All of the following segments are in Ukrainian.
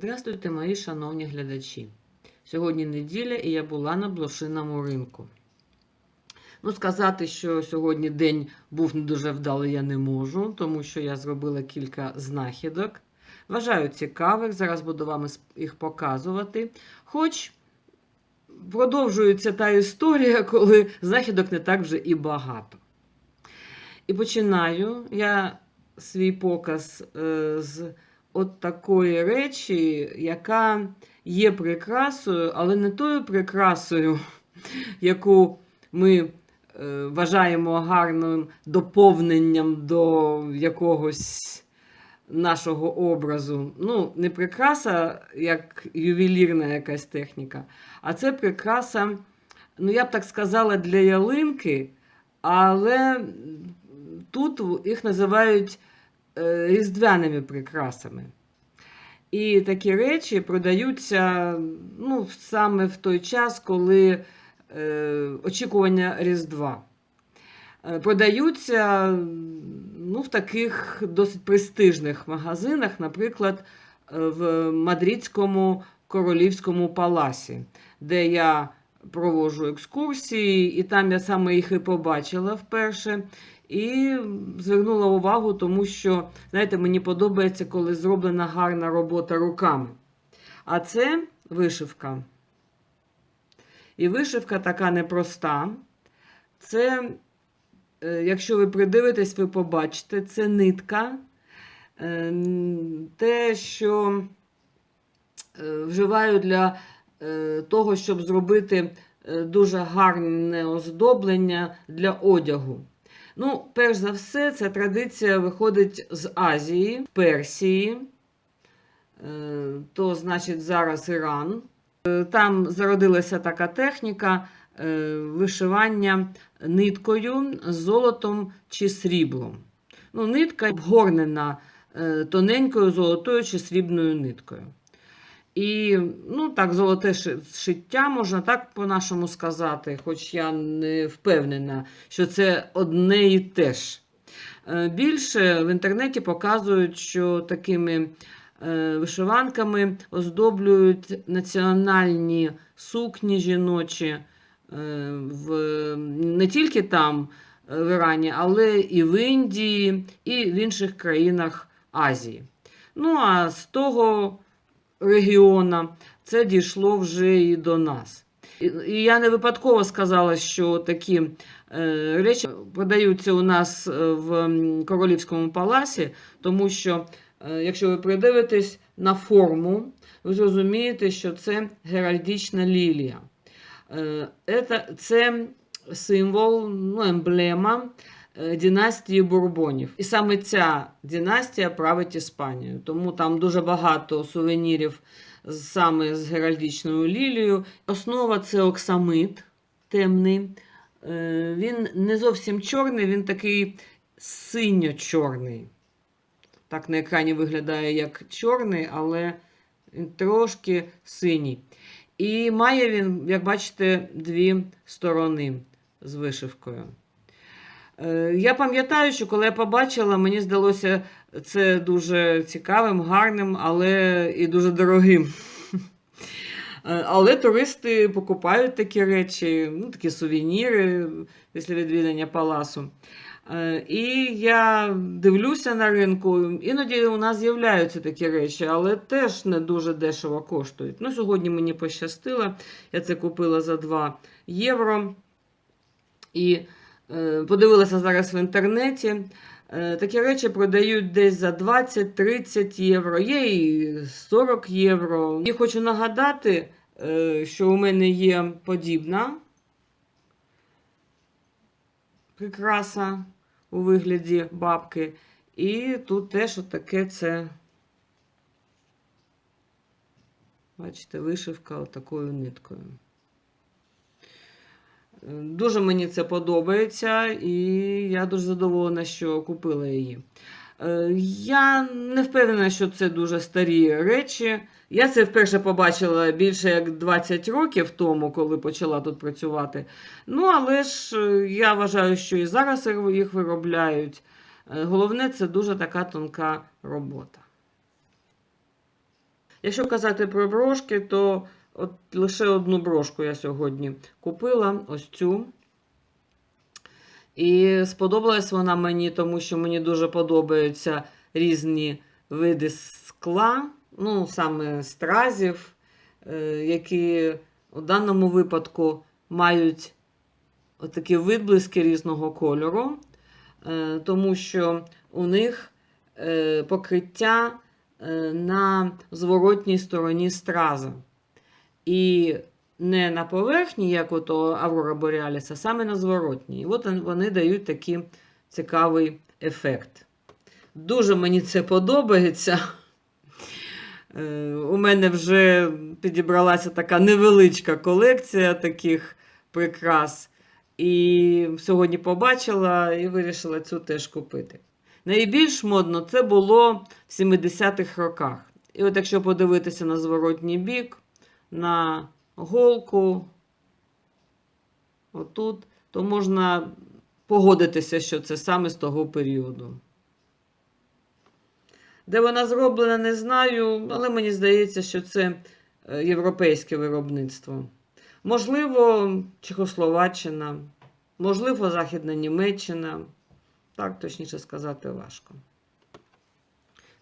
Здравствуйте, мої шановні глядачі. Сьогодні неділя і я була на блошиному ринку. Ну, сказати, що сьогодні день був не дуже вдалий, я не можу, тому що я зробила кілька знахідок. Вважаю цікавих, зараз буду вам їх показувати. Хоч продовжується та історія, коли знахідок не так вже і багато. І починаю я свій показ е, з от такої речі, яка є прикрасою, але не тою прикрасою, яку ми е, вважаємо гарним доповненням до якогось нашого образу. Ну, не прикраса, як ювелірна якась техніка, а це прикраса, ну я б так сказала, для ялинки, але тут їх називають різдвяними прикрасами. І такі речі продаються ну, саме в той час, коли е, очікування Різдва. Е, Продаються ну, в таких досить престижних магазинах, наприклад, е, в Мадридському королівському паласі, де я проводжу екскурсії, і там я саме їх і побачила вперше. І звернула увагу, тому що, знаєте, мені подобається, коли зроблена гарна робота руками. А це вишивка. І вишивка така непроста. Це, е, якщо ви придивитесь, ви побачите, це нитка, е, те, що е, вживаю для того, щоб зробити е, дуже гарне оздоблення для одягу. Ну, перш за все, ця традиція виходить з Азії, Персії, е, то значить зараз Іран. Е, Там зародилася така техніка е, вишивання ниткою, золотом чи сріблом. Ну, нитка обгорнена е, тоненькою золотою чи срібною ниткою. І ну, так, золоте шиття, можна так по-нашому сказати, хоч я не впевнена, що це одне і те ж. Е, Більше в інтернеті показують, що такими е, вишиванками оздоблюють національні сукні жіночі е, в, не тільки там, в Ірані, але і в Індії, і в інших країнах Азії. Ну, а з того регіона це дійшло вже і до нас. І, я не випадково сказала, що такі е, речі продаються у нас е, в королівському паласі, тому що, е, якщо ви придивитесь на форму, ви зрозумієте, що це геральдична лілія. Це, символ, ну, емблема династії Бурбонів. І саме ця династія править Іспанією. Тому там дуже багато сувенірів саме з геральдичною лілією. Основа це оксамит темний. Е, Він не зовсім чорний, він такий синьо-чорний. Так на екрані виглядає як чорний, але він трошки синій. І має він, як бачите, дві сторони з вишивкою. Е, Я пам'ятаю, що коли я побачила, мені здалося це дуже цікавим, гарним, але і дуже дорогим. Е, Але туристи покупають такі речі, ну, такі сувеніри після відвідання паласу. Е, І я дивлюся на ринку, іноді у нас з'являються такі речі, але теж не дуже дешево коштують. Ну, сьогодні мені пощастило, я це купила за 2 євро. І подивилася зараз в інтернеті. Е, Такі речі продають десь за 20-30 євро, є і 40 євро. І хочу нагадати, е, що у мене є подібна прикраса у вигляді бабки. І тут теж таке це, бачите, вишивка такою ниткою. Дуже мені це подобається, і я дуже задоволена, що купила її. Е, Я не впевнена, що це дуже старі речі. Я це вперше побачила більше як 20 років тому, коли почала тут працювати. Ну, але ж е, я вважаю, що і зараз їх виробляють. Е, Головне, це дуже така тонка робота. Якщо казати про брошки, то от лише одну брошку я сьогодні купила ось цю. І сподобалась вона мені, тому що мені дуже подобаються різні види скла, ну, саме стразів, е, які у даному випадку мають такі відблиски різного кольору, е, тому що у них е, покриття на зворотній стороні страза. І не на поверхні, як от Аврора Боріаліса, а саме на зворотній. І от вони дають такий цікавий ефект. Дуже мені це подобається. Е, У мене вже підібралася така невеличка колекція таких прикрас. І сьогодні побачила і вирішила цю теж купити. Найбільш модно це було в 70-х роках. І от якщо подивитися на зворотній бік, на голку, отут, то можна погодитися, що це саме з того періоду. Де вона зроблена, не знаю, але мені здається, що це е, європейське виробництво. Можливо, Чехословаччина, можливо, Західна Німеччина. Так, точніше сказати, важко.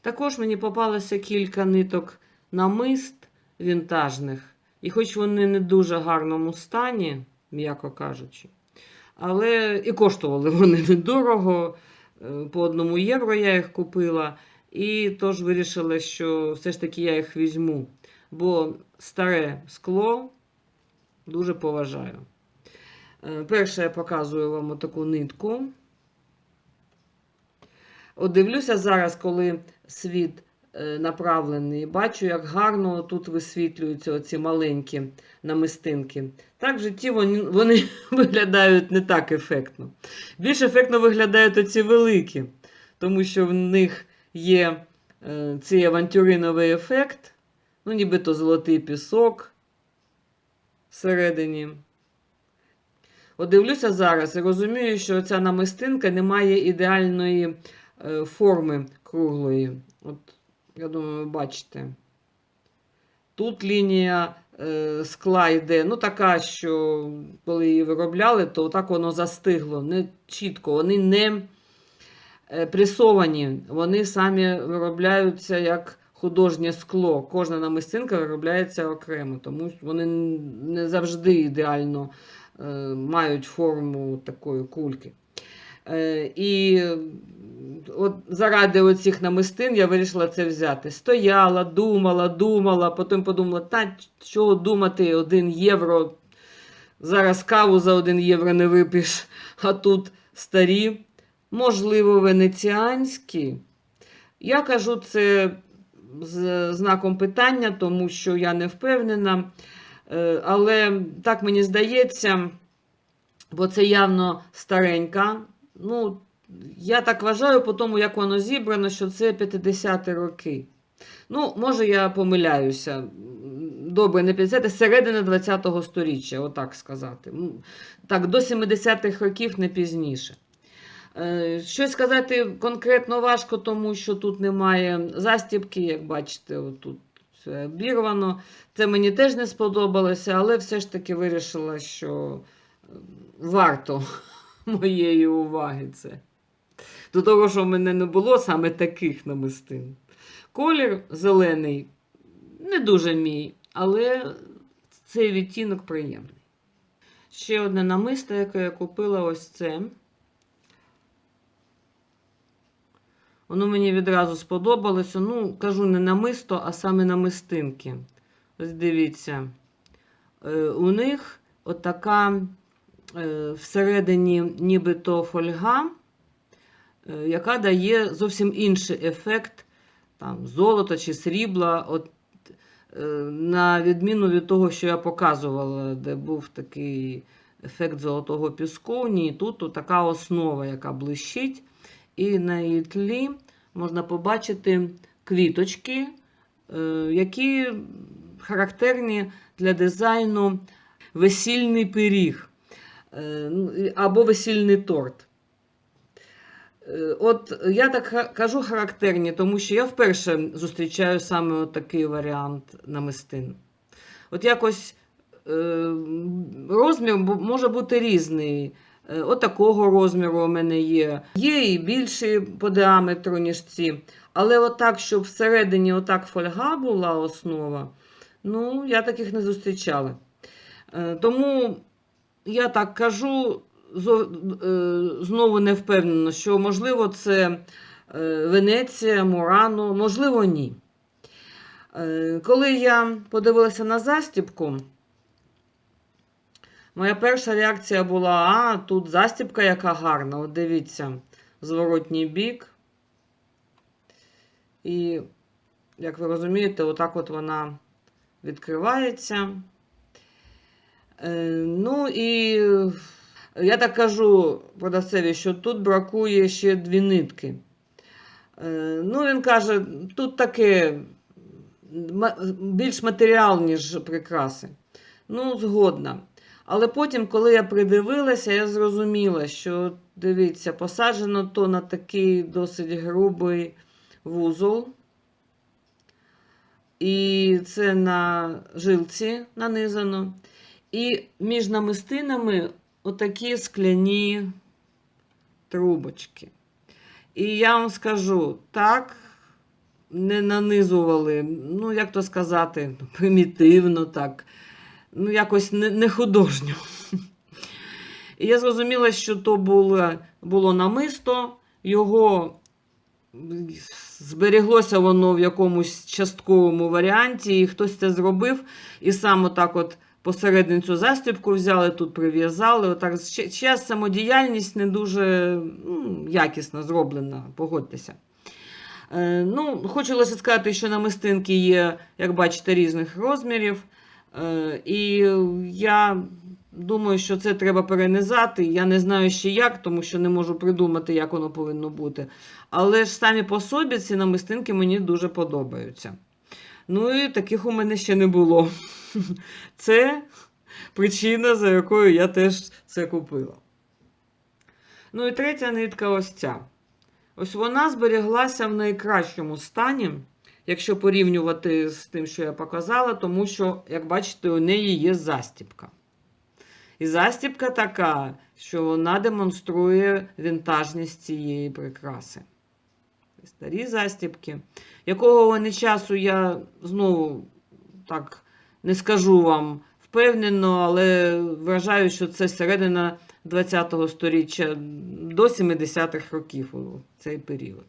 Також мені попалося кілька ниток намист вінтажних, і хоч вони не дуже гарному стані, м'яко кажучи, але і коштували вони недорого. е, По одному євро я їх купила. І тож вирішила, що все ж таки я їх візьму, бо старе скло дуже поважаю. Е, Перше я показую вам таку нитку. От дивлюся зараз, коли світ направлений, бачу, як гарно тут висвітлюються оці маленькі намистинки. Так, в житті вони, вони виглядають не так ефектно. Більш ефектно виглядають оці великі, тому що в них є е, цей авантюриновий ефект, ну, нібито золотий пісок всередині. От дивлюся зараз і розумію, що ця намистинка не має ідеальної е, форми круглої. От, я думаю, ви бачите. Тут лінія е, скла йде, ну така, що коли її виробляли, то так воно застигло, не чітко. Вони не е, пресовані, вони самі виробляються як художнє скло. Кожна намистинка виробляється окремо, тому що вони не завжди ідеально е, мають форму такої кульки. Е, і от заради оцих намистин я вирішила це взяти. Стояла, думала, думала, потім подумала, та чого думати, один євро. Зараз каву за один євро не вип'єш, а тут старі, можливо, венеціанські. Я кажу це з знаком питання, тому що я не впевнена. Е, Але так мені здається, бо це явно старенька. Ну, я так вважаю, по тому, як воно зібрано, що це 50-ті роки. Ну, може, я помиляюся. Добре, не 50-ті, середина 20-го сторіччя, отак сказати. Так, до 70-х років не пізніше. Е, Щось сказати конкретно важко, тому що тут немає застібки, як бачите, отут обірвано. Це мені теж не сподобалося, але все ж таки вирішила, що е, варто моєї уваги це. До того, що в мене не було саме таких намистин. Колір зелений не дуже мій, але цей відтінок приємний. Ще одне намисто, яке я купила, ось це. Воно мені відразу сподобалося. Ну, кажу, не намисто, а саме намистинки. Ось дивіться. Е, у них отака всередині нібито фольга, е, яка дає зовсім інший ефект там, золота чи срібла. От, е, на відміну від того, що я показувала, де був такий ефект золотого піску. Ні, тут така основа, яка блищить. І на її тлі можна побачити квіточки, е, які характерні для дизайну весільний пиріг е, або весільний торт. Е, От я так кажу характерні, тому що я вперше зустрічаю саме такий варіант намистин. От якось е, розмір може бути різний. Е, От такого розміру у мене є. Є і більші по діаметру, ніж ці. Але отак, щоб всередині отак фольга була основа, ну, я таких не зустрічала. Е, Тому я так кажу, е, знову не впевнена, що можливо це е, Венеція, Мурано, можливо, ні. Е, Коли я подивилася на застібку, моя перша реакція була: а, тут застібка яка гарна. От дивіться, зворотній бік. І, як ви розумієте, отак от вона відкривається. Е, Ну і я так кажу продавцеві, що тут бракує ще дві нитки. Е, Ну, він каже, тут таке більш матеріал, ніж прикраси. Ну, згодна. Але потім, коли я придивилася, я зрозуміла, що дивіться, посаджено то на такий досить грубий вузол. І це на жилці нанизано. І між намистинами отакі скляні трубочки. І я вам скажу, так не нанизували, ну, як то сказати, примітивно так, ну, якось не, не художньо. І я зрозуміла, що то було, було намисто, його зберіглося воно в якомусь частковому варіанті, і хтось це зробив, і сам отак от посередині цю застібку взяли, тут прив'язали. Отак. Ще самодіяльність не дуже ну, якісно зроблена, погодьтеся. Е, ну, хочу лише сказати, що намистинки є, як бачите, різних розмірів. Е, і я думаю, що це треба перенизати. Я не знаю ще як, тому що не можу придумати, як воно повинно бути. Але ж самі по собі ці намистинки мені дуже подобаються. Ну і таких у мене ще не було. Це причина, за якою я теж це купила. Ну і третя нитка ось ця. Ось вона зберіглася в найкращому стані, якщо порівнювати з тим, що я показала, тому що, як бачите, у неї є застібка. І застібка така, що вона демонструє вінтажність цієї прикраси. Старі застібки. Якого вони часу я знову так не скажу вам впевнено, але вважаю, що це середина 20-го сторіччя до 70-х років цей період.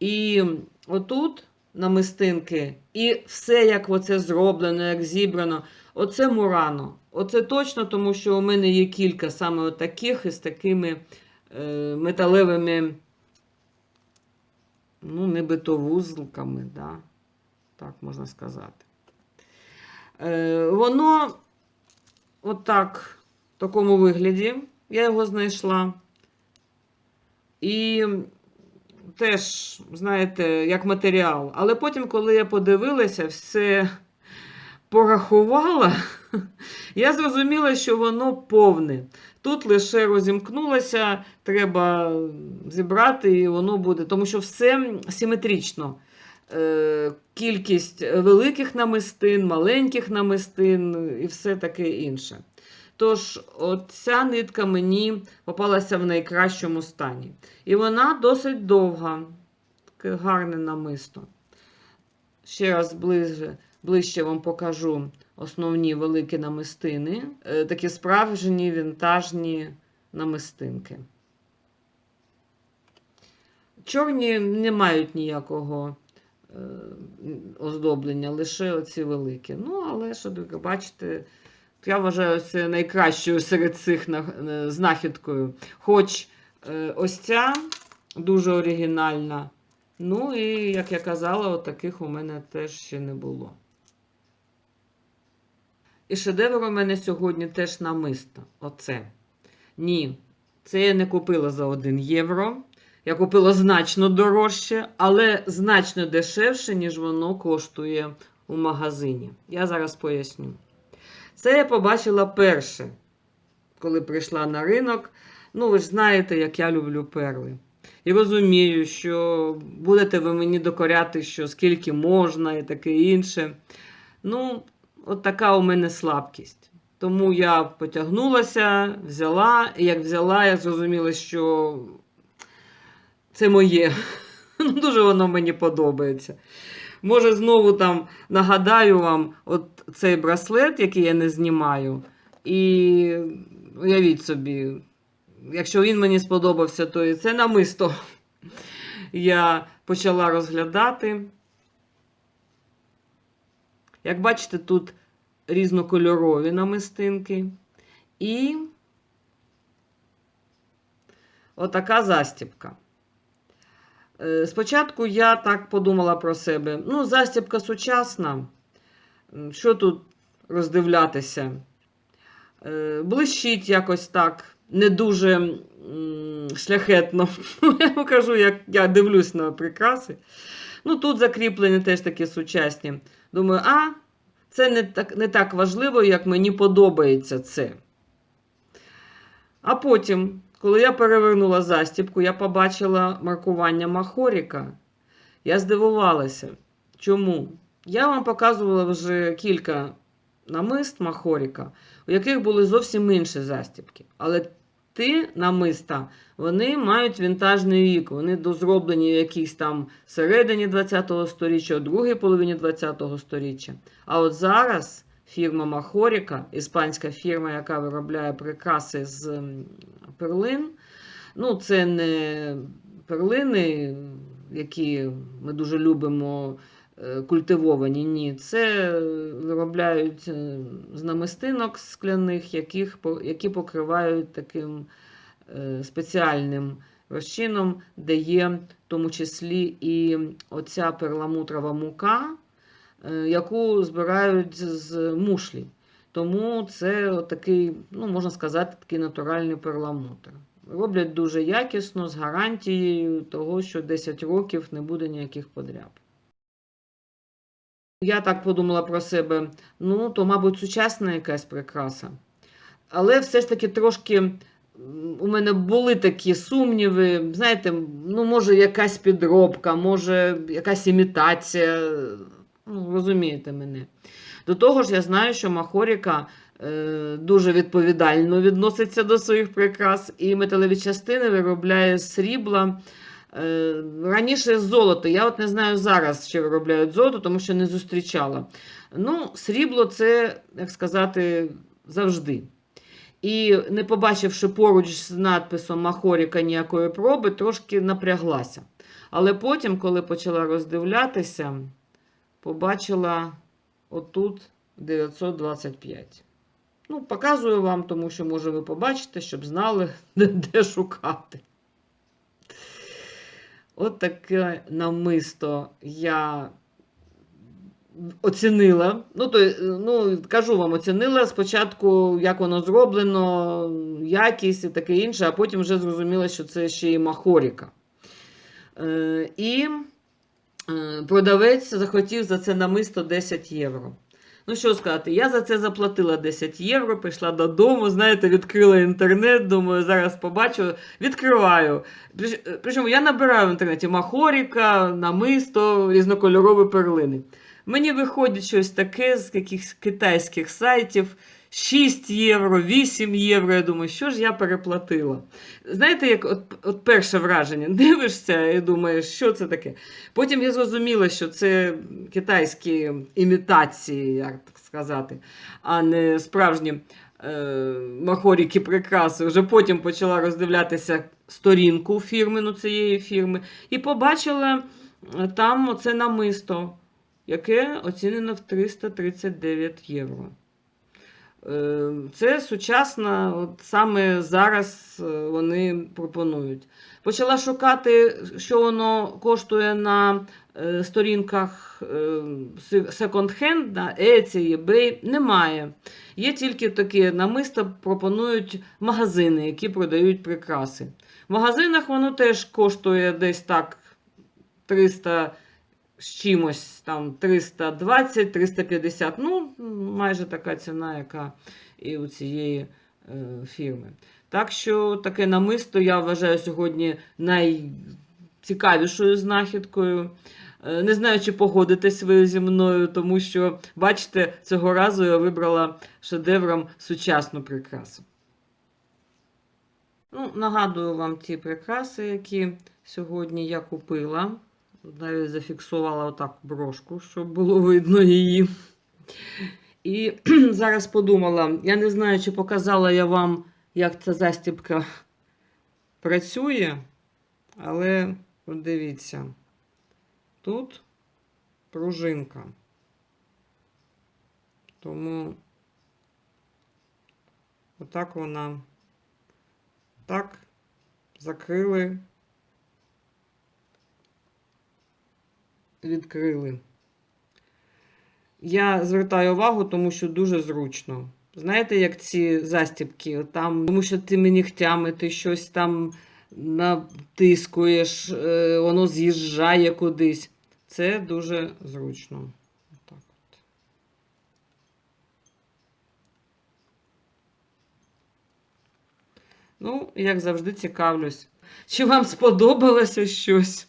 І отут намистинки, і все, як оце зроблено, як зібрано, оце Мурано. Оце точно, тому що у мене є кілька саме отаких із такими е, металевими, ну, небитовузлками, да? так можна сказати. Е, воно отак, в такому вигляді, я його знайшла. І теж, знаєте, як матеріал. Але потім, коли я подивилася, все порахувала, я зрозуміла, що воно повне. Тут лише розімкнулося, треба зібрати, і воно буде. Тому що все симетрично. Е, Кількість великих намистин, маленьких намистин і все таке інше. Тож, ця нитка мені попалася в найкращому стані. І вона досить довга, таке гарне намисто. Ще раз ближче, ближче вам покажу основні великі намистини, Е, такі справжні вінтажні намистинки. Чорні не мають ніякого е, оздоблення, лише оці великі. Ну, але що бачите, я вважаю це найкращою серед цих е, знахідкою. Хоч ось ця дуже оригінальна. Ну і, як я казала, от таких у мене теж ще не було. І шедевр у мене сьогодні теж намисто. Оце. Ні, це я не купила за 1 євро. Я купила значно дорожче, але значно дешевше, ніж воно коштує у магазині. Я зараз поясню. Це я побачила перше, коли прийшла на ринок. Ну, ви ж знаєте, як я люблю перли. І розумію, що будете ви мені докоряти, що скільки можна і таке інше. Ну, от така у мене слабкість. Тому я потягнулася, взяла, і як взяла, я зрозуміла, що це моє. Ну, Дуже воно мені подобається. Може, знову там нагадаю вам от цей браслет, який я не знімаю. І уявіть собі, якщо він мені сподобався, то і це намисто я почала розглядати. Як бачите, тут різнокольорові намистинки. І отака застібка. Е, Спочатку я так подумала про себе. Ну, застібка сучасна. Що тут роздивлятися? Е, Блищить якось так, не дуже шляхетно. Я кажу, як я дивлюсь на прикраси. Ну, тут закріплені теж такі сучасні. Думаю, а, це не так, не так важливо, як мені подобається це. А потім, коли я перевернула застібку, я побачила маркування Махоріка. Я здивувалася. Чому? Я вам показувала вже кілька намист Махоріка, у яких були зовсім інші застібки. Але ті намиста, вони мають вінтажний вік. Вони дозроблені в якійсь там середині ХХ століття, у другій половині ХХ століття. А от зараз фірма Махоріка, іспанська фірма, яка виробляє прикраси з перлин. Ну, це не перлини, які ми дуже любимо культивовані. Ні, це виробляють е, з намистинок скляних, яких, які покривають таким е, спеціальним розчином, де є в тому числі і оця перламутрова мука, е, яку збирають з- мушлі. Тому це такий, ну, можна сказати, такий натуральний перламутр. Роблять дуже якісно, з гарантією того, що 10 років не буде ніяких подряп. Я так подумала про себе, ну, то, мабуть, сучасна якась прикраса. Але все ж таки трошки у мене були такі сумніви. Знаєте, ну, може, якась підробка, може, якась імітація. Ну, розумієте мене. До того ж, я знаю, що Махоріка е, дуже відповідально відноситься до своїх прикрас, і металеві частини виробляє з срібла. Е, раніше золото. Я от не знаю зараз, чи виробляють золото, тому що не зустрічала. Ну, срібло це, як сказати, завжди. І не побачивши поруч з надписом Махоріка ніякої проби, трошки напряглася. Але потім, коли почала роздивлятися, побачила отут 925. Ну, показую вам, тому що, може, ви побачите, щоб знали, де, де шукати. От таке намисто я оцінила. Ну, то, ну, кажу вам, оцінила спочатку, як воно зроблено, якість і таке інше, а потім вже зрозуміла, що це ще і махоріка. Е, і е, продавець захотів за це намисто 10 євро. Ну, що сказати, я за це заплатила 10 євро, прийшла додому, знаєте, відкрила інтернет, думаю, зараз побачу, відкриваю. Причому я набираю в інтернеті махоріка, намисто, різнокольорові перлини. Мені виходить щось таке з якихось китайських сайтів. 6 євро, 8 євро. Я думаю, що ж я переплатила. Знаєте, як от, от перше враження, дивишся і думаєш, що це таке. Потім я зрозуміла, що це китайські імітації, як так сказати, а не справжні е, махоріки прикраси. Вже потім почала роздивлятися сторінку фірмину цієї фірми і побачила е, там оце намисто, яке оцінено в 339 євро. Е, Це сучасно, от саме зараз е, вони пропонують. Почала шукати, що воно коштує на е, сторінках секонд-хенд, на Etsy, eBay. Немає. Є тільки такі намиста, пропонують магазини, які продають прикраси. В магазинах воно теж коштує десь так 300 з чимось, там 320-350. Ну, майже така ціна, яка і у цієї е, фірми. Так що таке намисто я вважаю сьогодні найцікавішою знахідкою. Е, Не знаю, чи погодитесь ви зі мною, тому що, бачите, цього разу я вибрала шедевром сучасну прикрасу. Ну, нагадую вам ті прикраси, які сьогодні я купила. Навіть зафіксувала отак брошку, щоб було видно її. І зараз подумала, я не знаю, чи показала я вам, як ця застібка працює, але дивіться, тут пружинка. Тому отак вона так закрили, відкрили. Я звертаю увагу, тому що дуже зручно. Знаєте, як ці застібки, там, тому що тими нігтями ти щось там натискуєш, е, воно з'їжджає кудись. Це дуже зручно. Отак от. Ну, як завжди, цікавлюсь. Чи вам сподобалося щось?